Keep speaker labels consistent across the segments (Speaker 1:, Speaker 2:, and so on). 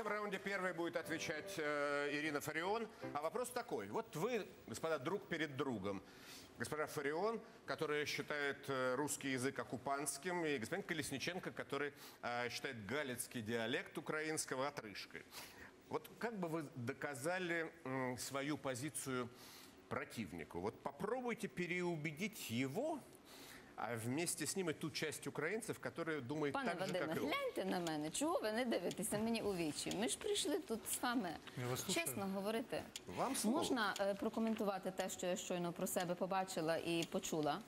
Speaker 1: раунде первой будет отвечать э, Ирина Фарион. А вопрос такой. Вот вы, господа, друг перед другом. Госпожа Фарион, которая считает э, русский язык оккупантским, и господин Колесниченко, который э, считает галицкий диалект украинского отрыжкой. Вот как бы вы доказали м, свою позицию противнику? Вот попробуйте переубедить его, а вместе с ним и ту часть украинцев, которые думают
Speaker 2: Пане
Speaker 1: так же, как и он.
Speaker 2: гляньте на мене. Чого ви не дивитеся мені у вічі? Ми ж прийшли тут з вами
Speaker 3: Я вас слухаю.
Speaker 2: чесно говорити.
Speaker 1: Вам слово.
Speaker 2: Можна е, прокоментувати те, що я щойно про себе побачила і почула.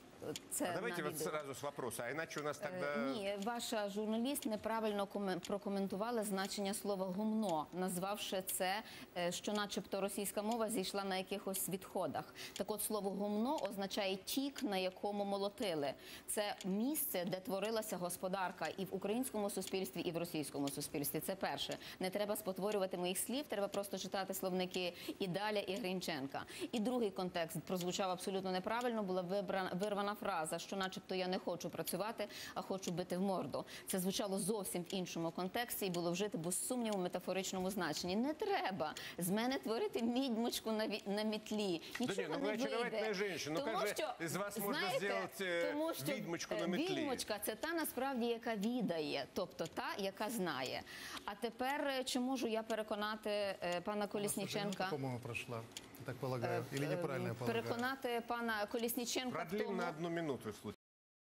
Speaker 2: Це
Speaker 1: А давайте
Speaker 2: на
Speaker 1: вот сразу с вопроса, а иначе у нас
Speaker 2: Е,
Speaker 1: тогда...
Speaker 2: Ні, ваша журналіст неправильно коме- прокоментувала значення слова гумно, назвавши це, е, що начебто російська мова зійшла на якихось відходах. Так от слово гумно означає тік, на якому молотили. Це місце, де творилася господарка і в українському суспільстві, і в російському суспільстві. Це перше. Не треба спотворювати моїх слів, треба просто читати словники і Даля, і Гринченка. І другий контекст прозвучав абсолютно неправильно. Була вибрана вирвана фраза, що, начебто, я не хочу працювати, а хочу бити в морду. Це звучало зовсім в іншому контексті і було вжито без сумніву в метафоричному значенні. Не треба з мене творити мідьмочку на, ві- на мітлі. Нічого
Speaker 1: ні, ну,
Speaker 2: не вийде.
Speaker 1: женщина. Ну,
Speaker 2: Тому
Speaker 1: как же
Speaker 2: що,
Speaker 1: із вас можна
Speaker 2: знаєте,
Speaker 1: зробити, е,
Speaker 2: тому що,
Speaker 1: відьмочку
Speaker 2: е,
Speaker 1: на метлі?
Speaker 2: Відьмочка це та насправді, яка відає, тобто та, яка знає. А тепер е, чи можу я переконати пана Колісніченка?
Speaker 3: по-моему, прошла. Я так полагаю. Или неправильно я полагаю.
Speaker 2: Переконати пана Колісніченка в тому,
Speaker 1: одну минуту